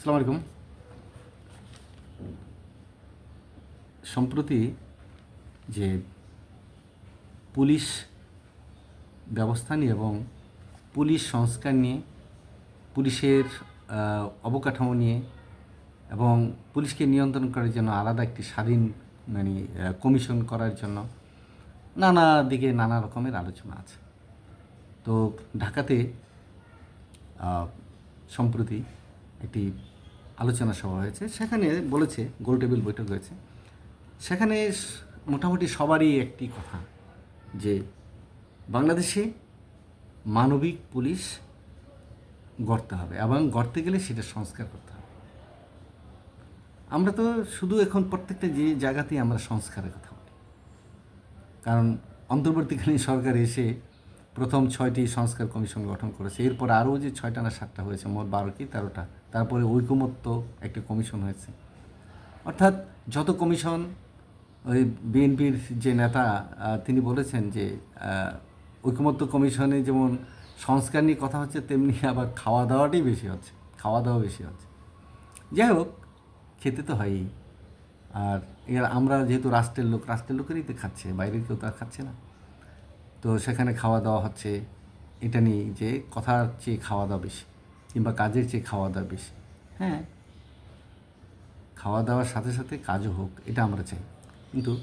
আসসালামু আলাইকুম। সম্প্রতি যে পুলিশ ব্যবস্থা নিয়ে এবং পুলিশ সংস্কার নিয়ে, পুলিশের অবকাঠামো নিয়ে এবং পুলিশকে নিয়ন্ত্রণ করার জন্য আলাদা একটি স্বাধীন মানে কমিশন করার জন্য নানা দিকে নানা রকমের আলোচনা আছে। তো ঢাকাতে সম্প্রতি একটি আলোচনা সভা হয়েছে। সেখানে বলেছে, গোল টেবিল বৈঠক হয়েছে। সেখানে মোটামুটি সবারই একটি কথা যে, বাংলাদেশে মানবিক পুলিশ গড়তে হবে এবং গড়তে গেলে সেটা সংস্কার করতে হবে। আমরা তো শুধু এখন প্রত্যেকটা যে জায়গাতেই আমরা সংস্কারের কথা বলি। কারণ অন্তর্বর্তীকালীন সরকার এসে প্রথম ছয়টি সংস্কার কমিশন গঠন করেছে। এরপর আরও যে ছয়টা না সাতটা হয়েছে, মোট বারো কি তেরোটা। তারপরে ঐকমত্য একটা কমিশন হয়েছে। অর্থাৎ যত কমিশন, ওই বিএনপির যে নেতা তিনি বলেছেন যে ঐকমত্য কমিশনে যেমন সংস্কার নিয়ে কথা হচ্ছে, তেমনি আবার খাওয়া দাওয়াটাই বেশি হচ্ছে, খাওয়া দাওয়া বেশি হচ্ছে। যাই হোক, খেতে তো হয়ই। আর এর, আমরা যেহেতু রাষ্ট্রের লোক, রাষ্ট্রের লোকেরই তো খাচ্ছে, বাইরের কেউ তো আর খাচ্ছে না। তো সেখানে খাওয়া দাওয়া হচ্ছে। এটা নিয়ে যে কথার চেয়ে খাওয়া দাওয়া বেশি কিংবা কাজের চেয়ে খাওয়া দাওয়া বেশি। হ্যাঁ। খাওয়া দাওয়ার সাথে সাথে কাজও হোক এটা আমরা চাই। কিন্তু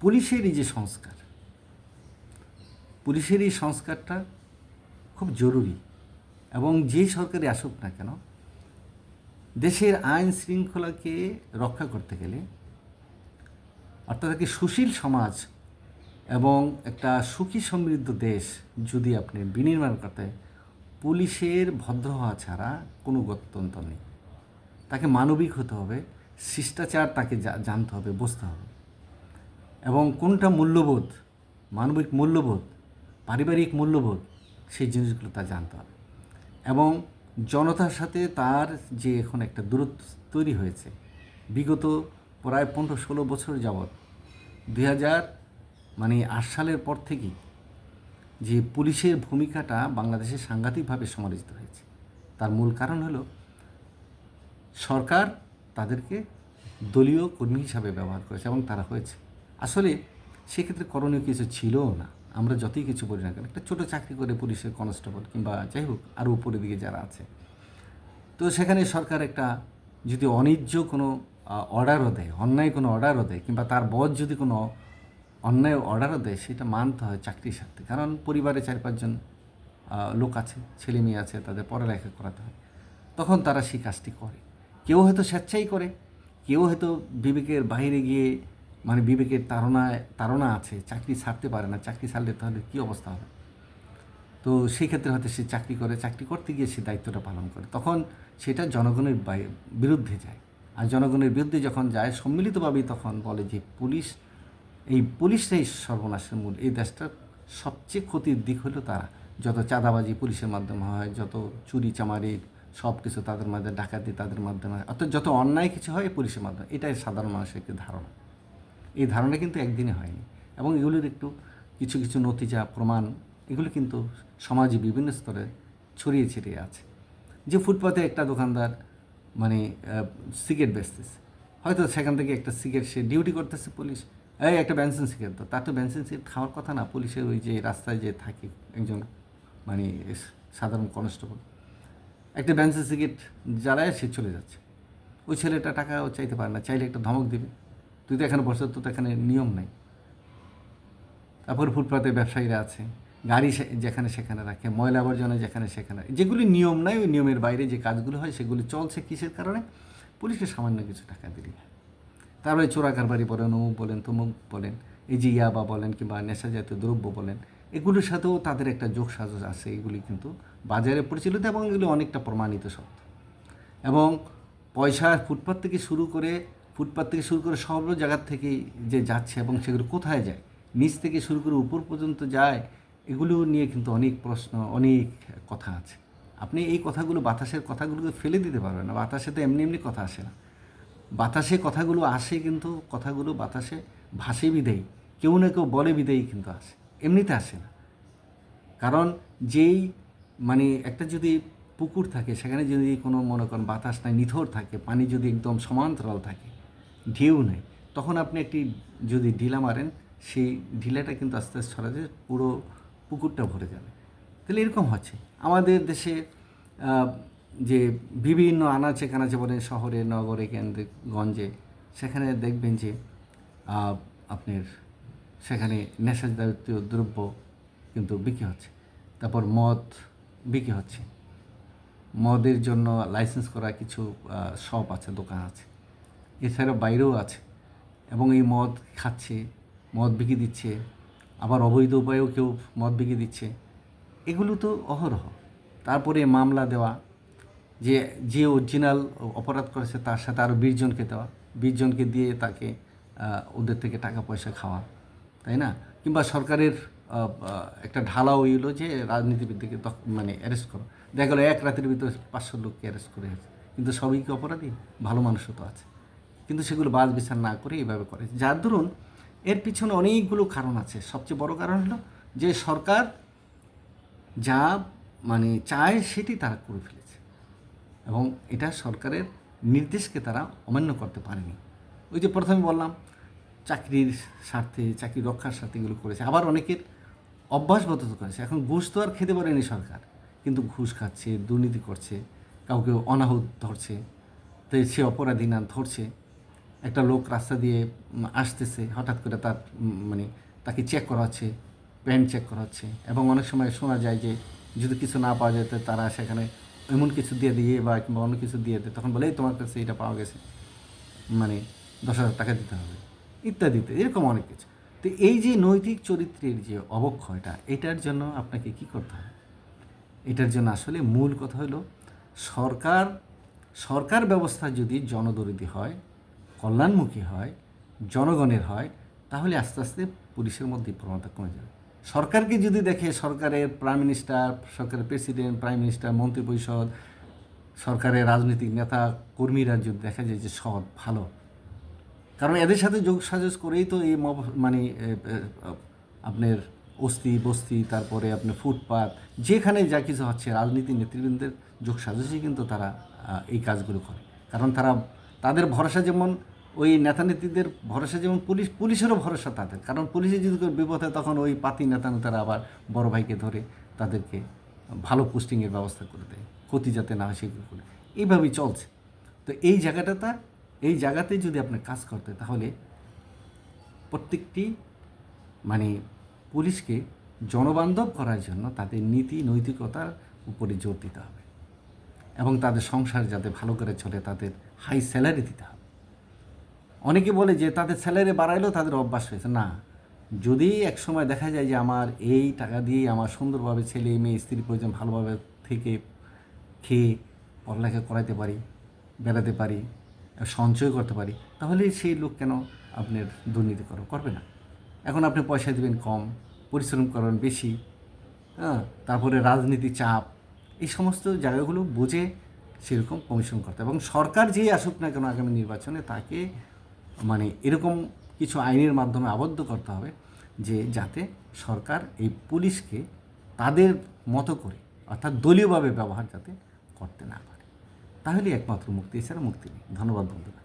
পুলিশের এই যে সংস্কার পুলিশের এই সংস্কারটা খুব জরুরি এবং যেই সরকারে আসুক না কেন দেশের আইন শৃঙ্খলাকে রক্ষা করতে গেলে অর্থাৎ একটি সুশীল সমাজ এবং একটা সুখী সমৃদ্ধ দেশ যদি আপনি বিনির্মাণ করতে, পুলিশের ভদ্র হওয়া ছাড়া কোনো গত্যন্তর নেই। তাকে মানবিক হতে হবে, শিষ্টাচার তাকে জানতে হবে, বুঝতে হবে। এবং কোনটা মূল্যবোধ, মানবিক মূল্যবোধ, পারিবারিক মূল্যবোধ, সেই জিনিসগুলো তা জানতে হবে। এবং জনতার সাথে তার যে এখন একটা দূরত্ব তৈরি হয়েছে, বিগত প্রায় পনেরো ষোলো বছর যাবৎ, দুই হাজার মানে আট সালের পর থেকেই যে পুলিশের ভূমিকাটা বাংলাদেশে সাংঘাতিকভাবে সমালোচিত হয়েছে। তার মূল কারণ হলো সরকার তাদেরকে দলীয় কর্মী হিসাবে ব্যবহার করেছে এবং তারা হয়েছে। আসলে সেক্ষেত্রে করণীয় কিছু ছিলও না। আমরা যতই কিছু বলি না কেন, একটা ছোটো চাকরি করে পুলিশের কনস্টেবল কিংবা যাই হোক আরও উপরের দিকে যারা আছে। তো সেখানে সরকার একটা যদি অনিজ্য কোনো অর্ডারও দেয়, অন্যায় কোনো অর্ডারও দেয় কিংবা তার বধ যদি কোনো অন্যায় অর্ডারও দেয়, সেটা মানতে হয় চাকরির সাথে কারণ পরিবারে চার পাঁচজন লোক আছে, ছেলে মেয়ে আছে, তাদের পড়ালেখা করাতে হয়। তখন তারা সেই কাজটি করে। কেউ হয়তো স্বেচ্ছাই করে, কেউ হয়তো বিবেকের বাইরে গিয়ে মানে বিবেকের তাড়নায় তাড়না আছে, চাকরি ছাড়তে পারে না, চাকরি ছাড়লে তাহলে কী অবস্থা হবে? তো সেই ক্ষেত্রে হয়তো সে চাকরি করে, চাকরি করতে গিয়ে সে দায়িত্বটা পালন করে। তখন সেটা জনগণের বিরুদ্ধে যায়। আর জনগণের বিরুদ্ধে যখন যায়, সম্মিলিতভাবেই তখন বলে যে, পুলিশ এই পুলিশটাই সর্বনাশের মূল, এই দেশটার সবচেয়ে ক্ষতির দিক হলো তারা। যত চাঁদাবাজি পুলিশের মাধ্যমে হয়, যত চুরি চামারি সব কিছু তাদের মাধ্যমে ডাকাতি তাদের মাধ্যমে হয়, অর্থাৎ যত অন্যায় কিছু হয় পুলিশের মাধ্যমে, এটাই সাধারণ মানুষের একটি ধারণা। এই ধারণা কিন্তু একদিনে হয়নি এবং এগুলির একটু কিছু কিছু নতিজা প্রমাণ, এগুলো কিন্তু সমাজে বিভিন্ন স্তরে ছড়িয়ে ছিটিয়ে আছে। যে ফুটপাতে একটা দোকানদার মানে সিগারেট বেচতেছে, হয়তো সেখান থেকে একটা সিগারেট সে ডিউটি করতেছে পুলিশ এই, একটা বেনসিন সিগারেট তো। তার তো বেনসিন সিগারেট খাওয়ার কথা না, পুলিশের ওই যে রাস্তায় যে থাকে একজন মানে সাধারণ কনস্টেবল একটা বেনসিন সিগারেট জ্বালায়, সে চলে যাচ্ছে। ওই ছেলেটা টাকাও চাইতে পারে না, চাইলে একটা ধমক দিবে। তুই তো এখানে বসে তো তো এখানে নিয়ম নাই। তারপর ফুটপাতে ব্যবসায়ীরা আছে। গাড়ি যেখানে সেখানে রাখে, ময়লা আবর্জনা যেখানে সেখানে যেগুলি নিয়ম নাই, ওই নিয়মের বাইরে যে কাজগুলো হয়, সেগুলি চলছে কিসের কারণে? পুলিশকে সামান্য কিছু টাকা দিলি। তারপরে চোরা কারবারি বলেন, অমুক বলেন, তমুক বলেন, এই যে ইয়াবা বলেন কিংবা নেশা জাতীয় দ্রব্য বলেন, এগুলোর সাথেও তাদের একটা যোগ সাজস আছে, এগুলি কিন্তু বাজারে পরিচালিত এবং এগুলি অনেকটা প্রমাণিত সত্য। এবং পয়সা ফুটপাত থেকে শুরু করে, ফুটপাত থেকে শুরু করে সব জায়গার থেকে যে যাচ্ছে এবং সেগুলো কোথায় যায়, নিচ থেকে শুরু করে উপর পর্যন্ত যায়, এগুলো নিয়ে কিন্তু অনেক প্রশ্ন, অনেক কথা আছে। আপনি এই কথাগুলো বাতাসের কথাগুলোকে ফেলে দিতে পারবেন না, বাতাসে তো এমনি এমনি কথা আসে না। বাতাসে কথাগুলো আসে কিন্তু কথাগুলো বাতাসে ভাসে বিদেই কেউ না কেউ বলে বিদেই কিন্তু আসে। এমনিতে আসে না। কারণ যেই মানে একটা যদি পুকুর থাকে, সেখানে যদি কোনো মনে করেন বাতাস নাই, নিথর থাকে, পানি যদি একদম সমান্তরাল থাকে, ঢেউ নেই, তখন আপনি একটি যদি ঢিলা মারেন, সেই ঢিলাটা কিন্তু আস্তে আস্তে ছড়া দিয়ে পুরো পুকুরটা ভরে যাবে। তাহলে এরকম হচ্ছে। আমাদের দেশে যে বিভিন্ন আনাচে কানাচে বলেন শহরে, নগরে, কেন্দ্রে, গঞ্জে, সেখানে দেখবেন যে আপনার সেখানে নেশা দ্রব্য কিন্তু বিক্রি হচ্ছে। তারপর মদ বিক্রি হচ্ছে। মদের জন্য লাইসেন্স করা কিছু শপ আছে, দোকান আছে। এছাড়া বাইরেও আছে। এবং এই মদ খাচ্ছে, মদ বিক্রি দিচ্ছে। আবার অবৈধ উপায়েও কেউ মদ বিক্রি দিচ্ছে। এগুলো তো অহরহ। তারপরে মামলা দেওয়া যে যে অরিজিনাল অপরাধ করেছে তার সাথে আরও বিশ জনকে দেওয়া। বিশ জনকে দিয়ে তাকে ওদের থেকে টাকা পয়সা খাওয়া, তাই না? কিংবা সরকারের একটা ঢালাও হইল যে রাজনীতিবিদদেরকে মানে অ্যারেস্ট করো। দেখা গেলো এক রাতের ভিতরে পাঁচশো লোককে অ্যারেস্ট করে গেছে কিন্তু সবই কি অপরাধী? ভালো মানুষও তো আছে। কিন্তু সেগুলো বাজ বিচার না করে এইভাবে করে। যার দরুন এর পিছনে অনেকগুলো কারণ আছে। সবচেয়ে বড় কারণ হলো যে সরকার যা মানে চায় সেটি তারা করে ফেলেছে এবং এটা সরকারের নির্দেশকে তারা অমান্য করতে পারেনি। ওই যে প্রথমে বললাম, চাকরির স্বার্থে, চাকরি রক্ষার স্বার্থে এগুলো করেছে। আবার অনেকের অভ্যাসগত করেছে। এখন ঘুষ তো আর খেতে পারেনি সরকার। কিন্তু ঘুষ খাচ্ছে, দুর্নীতি করছে, কাউকে অনাহুত ধরছে, তো সে অপরাধী না, ধরছে। একটা লোক রাস্তা দিয়ে আসতেছে, হঠাৎ করে তার মানে তাকে চেক করা হচ্ছে প্যান্ট চেক করা হচ্ছে এবং অনেক সময় শোনা যায় যে যদি কিছু না পাওয়া যায় তারা সেখানে এমন কিছু দিয়ে দিয়ে বা কিংবা অন্য কিছু দিয়ে দেয় তখন বলে, "এই তোমার কাছে এটা পাওয়া গেছে। মানে দশ হাজার টাকা দিতে হবে, ইত্যাদিতে, এরকম অনেক কিছু। তো এই যে নৈতিক চরিত্রের যে অবক্ষয়টা, এটার জন্য আপনাকে কি করতে হবে এটার জন্য আসলে মূল কথা হলো, সরকার সরকার ব্যবস্থা যদি জনদরিদ্র হয়, কল্যাণমুখী হয়, জনগণের হয়, তাহলে আস্তে আস্তে পুলিশের মধ্যে প্রবণতা কমে যাবে। সরকারকে যদি দেখে সরকারের প্রাইম মিনিস্টার সরকারের প্রেসিডেন্ট প্রাইম মিনিস্টার মন্ত্রিপরিষদ সরকারের রাজনৈতিক নেতা, কর্মীরা যদি দেখা যায় যে সৎ, ভালো, কারণ এদের সাথে যোগ সাজস করেই তো এই মানে আপনার অস্তি বস্তি তারপরে আপনার ফুটপাত, যেখানে যা কিছু হচ্ছে রাজনীতি নেতৃবৃন্দের যোগ সাজসই কিন্তু তারা এই কাজগুলো করে। কারণ তারা, তাদের ভরসা যেমন ওই নেতা নেত্রীদের ভরসা যেমন পুলিশ, পুলিশেরও ভরসা তাদের। কারণ পুলিশে যদি বিপদ হয়, তখন ওই পাতি নেতা নেতারা আবার বড় ভাইকে ধরে তাদেরকে ভালো পোস্টিংয়ের ব্যবস্থা করে দেয়। ক্ষতি যাতে না হয় সেগুলো করে। এইভাবেই চলছে। তো এই জায়গাটাতে, এই জায়গাতে যদি আপনি কাজ করতে, তাহলে প্রত্যেকটি মানে পুলিশকে জনবান্ধব করার জন্য তাদের নীতি, নৈতিকতার উপরে জোর দিতে হবে। এবং তাদের সংসার যাতে ভালো করে চলে, তাদের হাই স্যালারি দিতে হবে। অনেকে বলে যে তাদের স্যালারি বাড়াইলেও তাদের অভ্যাস হয়েছে না, যদি এক সময় দেখা যায় যে আমার এই টাকা দিয়েই আমার সুন্দরভাবে ছেলে, মেয়ে, স্ত্রী প্রয়োজন ভালোভাবে থেকে খেয়ে পড়ালেখা করাইতে পারি, বেড়াতে পারি, সঞ্চয় করতে পারি, তাহলে সেই লোক কেন আপনার দুর্নীতি করো, করবে না এখন আপনি পয়সা দেবেন কম, পরিশ্রম করেন বেশি হ্যাঁ তারপরে রাজনীতি চাপ, এই সমস্ত জায়গাগুলো বুঝে সেরকম কমিশন করতে। এবং সরকার যেই আসুক না কেন আগামী নির্বাচনে তাকে মানে এরকম কিছু আইনের মাধ্যমে আবদ্ধ করতে হবে যে যাতে সরকার এই পুলিশকে তাদের মতো করে, অর্থাৎ দলীয়ভাবে ব্যবহার যাতে করতে না পারে। তাহলে একমাত্র মুক্তি, এছাড়া মুক্তি নেই। ধন্যবাদ বন্ধুরা।